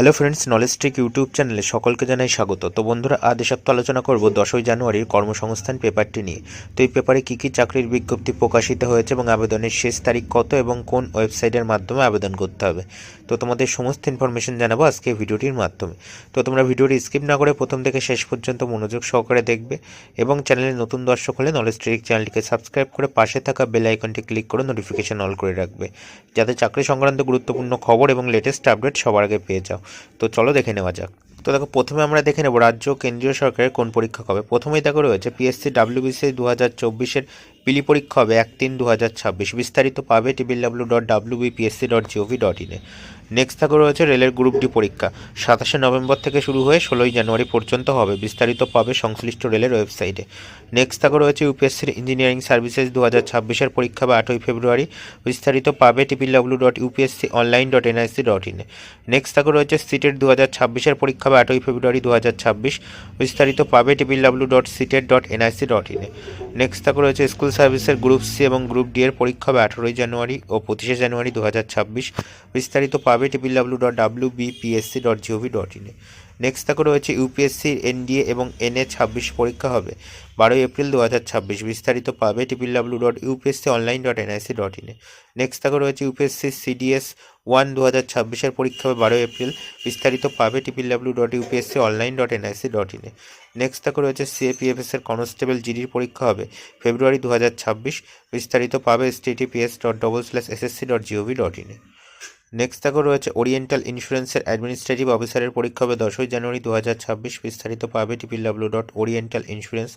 Hello friends knowledge trick YouTube চ্যানেলে সকলকে জানাই স্বাগত। তো বন্ধুরা, আজ এসব আলোচনা করব দশই জানুয়ারির কর্মসংস্থান পেপারটি নিয়ে। তো এই পেপারে কী কী চাকরির বিজ্ঞপ্তি প্রকাশিত হয়েছে এবং আবেদনের শেষ তারিখ কত এবং কোন ওয়েবসাইটের মাধ্যমে আবেদন করতে হবে? তো তোমাদের সমস্ত ইনফরমেশন জানাব আজকে ভিডিওটির মাধ্যমে। তো তোমরা ভিডিওটি স্কিপ না করে প্রথম থেকে শেষ পর্যন্ত মনোযোগ সহকারে দেখবে এবং চ্যানেলে নতুন দর্শক হলে নলেজ ট্রিক চ্যানেলটিকে সাবস্ক্রাইব করে পাশে থাকা বেল আইকনটি ক্লিক করে নোটিফিকেশন অল করে রাখবে। যাতে চাকরি সংক্রান্ত গুরুত্বপূর্ণ খবর এবং লেটেস্ট আপডেট সবার আগে পেয়ে যাও। তো চলো দেখে নেওয়া যাক। তো দেখো, প্রথমে আমরা দেখে নেব রাজ্য কেন্দ্রীয় সরকারের কোন পরীক্ষা কবে। প্রথমেই দেখো রয়েছে পিএসসি ডাব্লিউবিসি দু হাজার চব্বিশের পিলি পরীক্ষা হবে এক তিন দু হাজার ছাব্বিশ। বিস্তারিত পাবে triple W dot W BPSC dot gov dot ইনে। নেক্সট থাকো রয়েছে রেলের গ্রুপ ডি পরীক্ষা। সাতাশে নভেম্বর থেকে শুরু হয়ে ষোলোই জানুয়ারি পর্যন্ত হবে। বিস্তারিত পাবে সংশ্লিষ্ট রেলের ওয়েবসাইটে। নেক্সট থাকো রয়েছে ইউপিএসসির ইঞ্জিনিয়ারিং সার্ভিসেস দু হাজার ছাব্বিশের পরীক্ষা হবে আটই ফেব্রুয়ারি। বিস্তারিত পাবে triple W dot UPSC online dot NIC dot ইনে নেক্সট থাকো রয়েছে সিটেট দু হাজার ছাব্বিশের পরীক্ষা হবে আটই ফেব্রুয়ারি দু হাজার ছাব্বিশ। বিস্তারিত পাবে টিপিল ডাব্লিউ ডট সিটের ডট এনআইসি ডট ইনে নেক্সট থাকো রয়েছে স্কুল সার্ভিসের গ্রুপ সি এবং গ্রুপ ডি এর পরীক্ষা হবে আঠারোই জানুয়ারি ও পঁচিশে জানুয়ারি দু হাজার ছাব্বিশ। বিস্তারিত পাবে triple W dot W BPSC dot gov dot ইনে নেক্সট থাকো রয়েছে ইউপিএসসি এনডিএ এবং এনএ ছাব্বিশ পরীক্ষা হবে। বারোই এপ্রিল দু হাজার ছাব্বিশ, বিস্তারিত পাবে triple W dot UPSC online dot NIC dot ইনে নেক্সট তাকে রয়েছে ইউপিএসসি সিডিএস ওয়ান দু হাজার ছাব্বিশের পরীক্ষা হবে বারোই এপ্রিল। বিস্তারিত পাবে triple dot UPSC online dot NIC dot ইনে নেক্সট তাকে রয়েছে সিএপিএফএস এর কনস্টেবল জিডির পরীক্ষা হবে ফেব্রুয়ারি দু হাজার ছাব্বিশ। বিস্তারিত পাবে https dot double slash SSC dot gov dot ইনে নেক্সট থাকো রয়েছে ওরিয়েন্টাল ইন্স্যুরেন্সের অ্যাডমিনিস্ট্রেটিভ অফিসারের পরীক্ষা হবে দশই জানুয়ারি দু হাজার ছাব্বিশ। বিস্তারিত পাবে triple W dot oriental insurance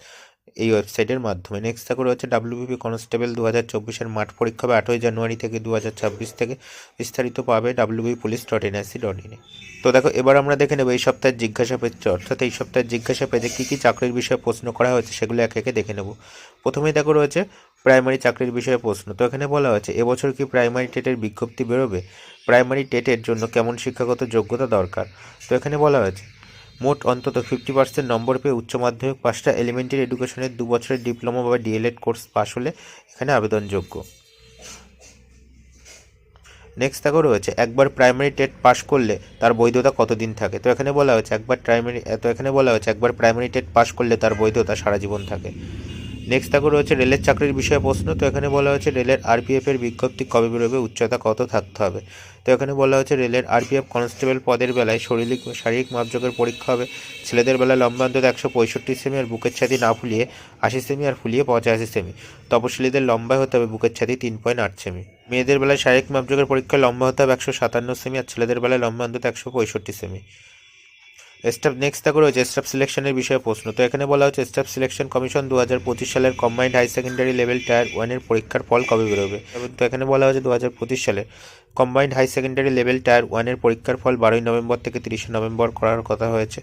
এই ওয়েবসাইটের মাধ্যমে। নেক্সট থাকো রয়েছে ডাব্লিউবিপি কনস্টেবল দু হাজার চব্বিশের মাঠ পরীক্ষা হবে আটই জানুয়ারি থেকে দু হাজার ছাব্বিশ থেকে। বিস্তারিত পাবে WB police dot NIC dot ইনে তো দেখো, এবার আমরা দেখে নেব এই সপ্তাহের জিজ্ঞাসা পেজে অর্থাৎ এই সপ্তাহের জিজ্ঞাসা পেজে কী কী চাকরির বিষয়ে প্রশ্ন করা হয়েছে সেগুলো একে একে দেখে নেব। প্রথমেই দেখো রয়েছে প্রাইমারি চাকরির বিষয়ে প্রশ্ন। তো এখানে বলা হয়েছে, এবছর কি প্রাইমারি টেটের বিজ্ঞপ্তি বেরোবে? প্রাইমারি টেটের জন্য কেমন শিক্ষাগত যোগ্যতা দরকার? তো এখানে বলা হয়েছে, মোট অন্তত ফিফটি পার্সেন্ট নম্বর পেয়ে উচ্চ মাধ্যমিক পাঁচটা এলিমেন্টারি এডুকেশনের দু বছরের ডিপ্লোমা বা ডিএলএড কোর্স পাশ হলে এখানে আবেদনযোগ্য। নেক্সট থাকো রয়েছে, একবার প্রাইমারি টেট পাস করলে তার বৈধতা কতদিন থাকে? তো এখানে বলা হয়েছে, একবার প্রাইমারি, তো এখানে বলা হয়েছে, একবার প্রাইমারি টেট পাস করলে তার বৈধতা সারা জীবন থাকে। নেক্সট থাকো রয়েছে রেলের চাকরির বিষয়ে প্রশ্ন। তো এখানে বলা হয়েছে রেলের আরপিএফ এর বিজ্ঞপ্তি কবে বেরোবে, উচ্চতা কত থাকতে হবে। তো এখানে বলা হয়েছে রেলের আরপিএফ কনস্টেবল পদের বেলায় শারীরিক শারীরিক মাপযোগের পরীক্ষা হবে। ছেলেদের বেলায় লম্বা অন্তত একশো পঁয়ষট্টি সেমি আর বুকের ছাতি না ফুলিয়ে আশি সেমি আর ফুলিয়ে পঁচাশি সেমি। তপশিলীদের লম্বায় হতে হবে বুকের ছাতি তিন পয়েন্ট আট সেমি। মেয়েদের বেলায় শারীরিক মাপযোগের পরীক্ষায় লম্বা হতে হবে একশো সাতান্ন সেমি আর ছেলেদের বেলায় লম্বা অন্তত একশো পঁয়ষট্টি সেমি। স্টাফ নেক্সট থাকো রয়েছে স্টাফ সিলেকশনের বিষয়ে প্রশ্ন। তো এখানে বলা হচ্ছে স্টাফ সিলেকশন কমিশন দু হাজার পঁচিশ সালের combined high secondary level tier ওয়ানের পরীক্ষার ফল কবে বেরোবে? তো এখানে বলা হয়েছে দু হাজার পঁচিশ সালে। Combined high secondary level tier ওয়ানের পরীক্ষার ফল বারোই নভেম্বর থেকে তিরিশে নভেম্বর করার কথা হয়েছে।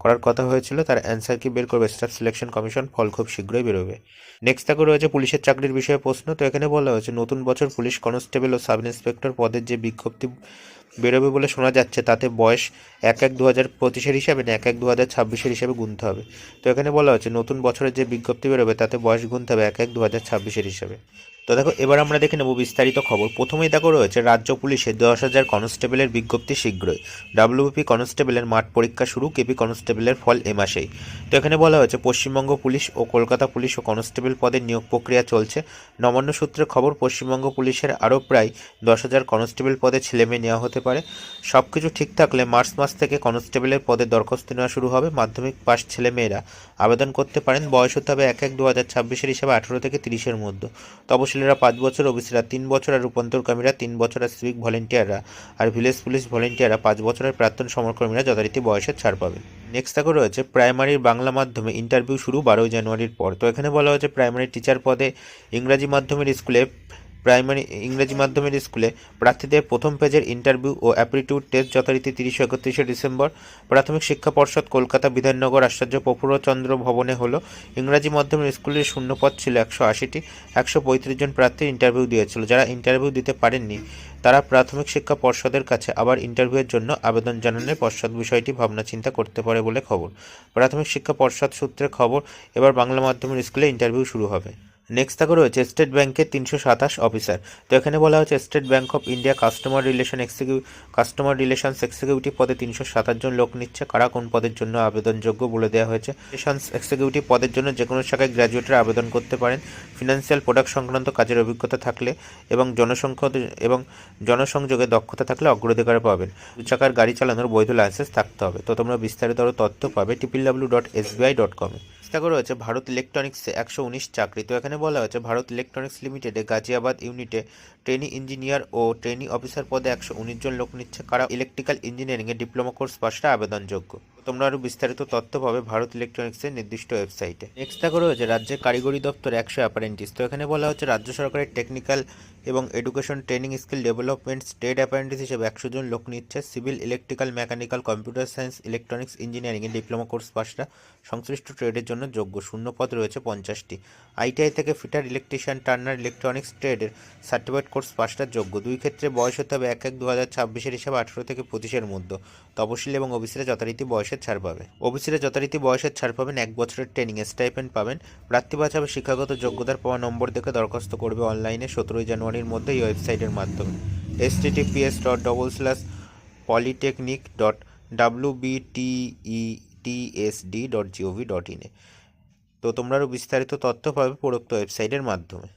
করার কথা হয়েছিল, তার অ্যান্সার কি বের করবে? স্টাফ সিলেকশন কমিশন ফল খুব শীঘ্রই বেরোবে। নেক্সট থাকো রয়েছে পুলিশের চাকরির বিষয়ে প্রশ্ন। তো এখানে বলা হয়েছে, নতুন বছর পুলিশ কনস্টেবল ও সাব ইন্সপেক্টর পদের যে বিজ্ঞপ্তি বেরোবে বলে শোনা যাচ্ছে, তাতে বয়স এক এক দু হাজার পঁচিশের হিসাবে না, এক এক দু হাজার ছাব্বিশের হিসাবে গুনতে হবে। তো এখানে বলা হচ্ছে নতুন বছরের যে বিজ্ঞপ্তি বেরোবে, তাতে বয়স গুনতে হবে এক এক দু হাজার ছাব্বিশের হিসাবে। তো দেখো, এবার আমরা দেখে নেব বিস্তারিত খবর। প্রথমেই দেখো রয়েছে, রাজ্য পুলিশে দশ হাজার কনস্টেবলের বিজ্ঞপ্তি শীঘ্রই। ডাব্লিউপি কনস্টেবলের মাঠ পরীক্ষা শুরু, কেপি কনস্টেবলের ফল এ মাসেই। তো এখানে বলা হয়েছে, পশ্চিমবঙ্গ পুলিশ ও কলকাতা পুলিশ ও কনস্টেবল পদের নিয়োগ প্রক্রিয়া চলছে। নবান্ন সূত্রে খবর, পশ্চিমবঙ্গ পুলিশের আরও প্রায় দশ হাজার কনস্টেবল পদে ছেলেমেয়ে নেওয়া হতে পারে। সব কিছু ঠিক থাকলে মার্চ মাস থেকে কনস্টেবলের পদে দরখাস্ত নেওয়া শুরু হবে। মাধ্যমিক পাস ছেলেমেয়েরা আবেদন করতে পারেন। বয়স হতে হবে এক এক দু হাজার ছাব্বিশের হিসাবে আঠেরো থেকে তিরিশের মধ্যে। তপশিলীরা পাঁচ বছর ওবিসিরা, তিন বছর আর রূপান্তরকর্মীরা তিন বছর আর সিভিক ভলেন্টিয়াররা আর ভিলেজ পুলিশ ভলেন্টিয়াররা পাঁচ বছরের প্রাক্তন সমরকর্মীরা যথারীতি বয়সের ছাড় পাবে নেক্সট তাকে রয়েছে প্রাইমারির বাংলা মাধ্যমে ইন্টারভিউ শুরু বারোই জানুয়ারির পর। তো এখানে বলা হয়েছে প্রাইমারি টিচার পদে ইংরাজি মাধ্যমের স্কুলে প্রাইমারি ইংরেজি মাধ্যমের স্কুলে প্রার্থীদের প্রথম পেজের ইন্টারভিউ ও অ্যাপটিটিউড টেস্ট যথারীতি তিরিশে একত্রিশে ডিসেম্বর। প্রাথমিক শিক্ষা পর্ষদ কলকাতা বিধাননগর আশ্চর্য প্রফুল্লচন্দ্র ভবনে হলো। ইংরাজি মাধ্যমের স্কুলের শূন্যপদ ছিল একশো আশিটি। একশো পঁয়ত্রিশ জন প্রার্থী ইন্টারভিউ দিয়েছিল। যারা ইন্টারভিউ দিতে পারেননি, তারা প্রাথমিক শিক্ষা পর্ষদের কাছে আবার ইন্টারভিউয়ের জন্য আবেদন জানানোর পর্ষদ বিষয়টি ভাবনা চিন্তা করতে পারে বলে খবর। প্রাথমিক শিক্ষা পর্ষদ সূত্রে খবর, এবার বাংলা মাধ্যমের স্কুলে ইন্টারভিউ শুরু হবে। নেক্সট থাকা রয়েছে স্টেট ব্যাংকের তিনশো সাতাশ অফিসার তো এখানে বলা হচ্ছে State Bank of India customer relation এক্সিকিউ customer relations executive পদে তিনশো সাতাশ জন লোক নিচ্ছে। কারা কোন পদের জন্য আবেদনযোগ্য বলে দেওয়া হয়েছে। রিলেশনস এক্সিকিউটিভ পদের জন্য যে কোনো শাখায় গ্র্যাজুয়েটরা আবেদন করতে পারেন। ফিনান্সিয়াল প্রোডাক্ট সংক্রান্ত কাজের অভিজ্ঞতা থাকলে এবং জনসংখ্যা এবং জনসংযোগে দক্ষতা থাকলে অগ্রাধিকার পাবেন। দু চাকার গাড়ি চালানোর বৈধ লাইসেন্স থাকতে হবে। তো তোমরা বিস্তারিত আরও তথ্য পাবে। Triple W dot SBI dot কমে হয়েছে ভারত ইলেকট্রনিক্সে একশো উনিশ চাকরি। তো এখানে বলা হয়েছে, ভারত ইলেকট্রনিক্স লিমিটেডে গাজিয়াবাদ ইউনিটে ট্রেনি ইঞ্জিনিয়ার ও ট্রেনি অফিসার পদে একশো উনিশ জন লোক নিচ্ছে। কারা ইলেকট্রিক্যাল ইঞ্জিনিয়ারিংয়ে ডিপ্লোমা কোর্স পাশটা আবেদনযোগ্য। তোমরা আরও বিস্তারিত তথ্য পাবে ভারত ইলেকট্রনিক্সের নির্দিষ্ট ওয়েবসাইটে। নেক্সট থাকা রয়েছে রাজ্যের কারিগরি দপ্তর একশো অ্যাপারেন্টিস তো এখানে বলা হচ্ছে রাজ্য সরকারের টেকনিক্যাল এবং education training skill development state apprentice হিসেবে একশো জন লোক নিচ্ছে। Civil electrical mechanical computer science electronics ইঞ্জিনিয়ারিংয়ে ডিপ্লোমা কোর্স পাশটা সংশ্লিষ্ট ট্রেডের জন্য যোগ্য। শূন্য পদ রয়েছে পঞ্চাশটি। আইটিআই থেকে ফিটার ইলেকট্রিশিয়ান টার্নার ইলেকট্রনিক্স ট্রেডের সার্টিফিকেট কোর্স পাশটার যোগ্য। দুই ক্ষেত্রে বয়স হতে হবে এক এক দু হাজার ছাব্বিশের হিসাবে আঠেরো থেকে পঁচিশের মধ্যে। তপশিলি এবং ওবিসিরা যথারীতি বয়সের ছাড় পাবে ওবিসিরা যথারীতি বয়সের ছাড় পাবেন, এক বছরের ট্রেনিং স্টাইপেন্ড পাবেন। প্রার্থী বাছাবে শিক্ষাগত যোগ্যতার পাওয়া নম্বর দেখে দরখাস্ত করবে অনলাইনে সতেরোই জানুয়ারির মধ্যে এই ওয়েবসাইটের মাধ্যমে। Https dot double slash polytechnic dot W BTETSD dot gov dot ইনে তো তোমরা আরও বিস্তারিত তথ্য পাবে উপরোক্ত ওয়েবসাইটের মাধ্যমে।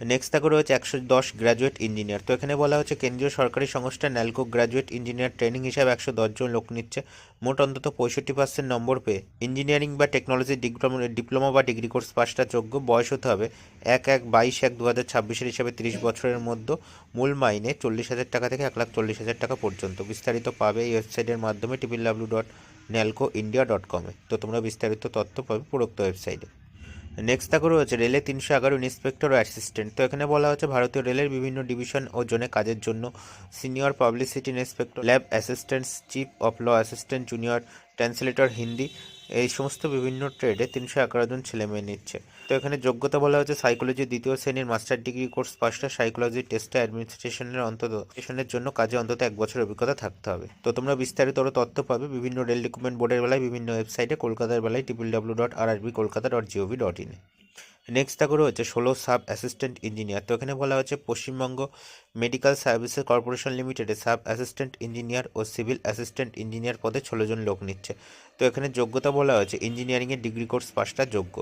নেক্সট থাকা রয়েছে একশো দশ গ্র্যাজুয়েট ইঞ্জিনিয়ার তো এখানে বলা হচ্ছে কেন্দ্রীয় সরকারি সংস্থা ন্যালকো গ্র্যাজুয়েট ইঞ্জিনিয়ার ট্রেনিং হিসাবে একশো দশজন লোক নিচ্ছে। মোট অন্তত পঁয়ষট্টি পার্সেন্ট নম্বর পেয়ে। ইঞ্জিনিয়ারিং বা টেকনোলজি ডিপ্লোমা ডিপ্লোমা বা ডিগ্রি কোর্স পাসটা যোগ্য। বয়স হতে হবে এক এক বাইশ এক দু হাজার ছাব্বিশের হিসাবে তিরিশ বছরের মধ্যে। মূল মাইনে চল্লিশ হাজার টাকা থেকে এক লাখ চল্লিশ হাজার টাকা পর্যন্ত। বিস্তারিত পাবে এই ওয়েবসাইটের মাধ্যমে triple W dot NALCO India dot কমে তো তোমরা বিস্তারিত তথ্য পাবে উপরোক্ত ওয়েবসাইটে নেক্সট থাকা রয়েছে রেলে তিনশো এগারো ইন্সপেক্টর ও অ্যাসিস্ট্যান্ট। তো এখানে বলা হচ্ছে ভারতীয় রেলের বিভিন্ন ডিভিশন ও জোনে কাজের জন্য senior publicity inspector, lab assistant chief of law assistant, junior translator Hindi, এই সমস্ত বিভিন্ন ট্রেডে তিনশো এগারো জন ছেলে মেয়ে নিচ্ছে। তো এখানে যোগ্যতা বলা হচ্ছে সাইকোলজি দ্বিতীয় শ্রেণির মাস্টার ডিগ্রি কোর্স পাঁচটা সাইকোলজি টেস্টে অ্যাডমিনিস্ট্রেশনের অন্তত স্টেশনের জন্য কাজে অন্তত এক বছর অভিজ্ঞতা থাকতে হবে। তো তোমরা বিস্তারিত আরও তথ্য পাবে বিভিন্ন রেল রিক্রুটমেন্ট বোর্ডের বেলায়, বিভিন্ন ওয়েবসাইটে কলকাতার বেলায় টিপিল W dot RRB Kolkata dot gov dot ইনে নেক্সট থাকলে হচ্ছে ষোলো সাব অ্যাসিস্ট্যান্ট ইঞ্জিনিয়ার। তো এখানে বলা হয়েছে পশ্চিমবঙ্গ মেডিকেল সার্ভিসেস কর্পোরেশন লিমিটেডে সাব অ্যাসিস্ট্যান্ট ইঞ্জিনিয়ার ও সিভিল অ্যাসিস্ট্যান্ট ইঞ্জিনিয়ার পদে ষোলো জন লোক নিচ্ছে। তো এখানে যোগ্যতা বলা হয়েছে, ইঞ্জিনিয়ারিংয়ের ডিগ্রি কোর্স পাঁচটা যোগ্য।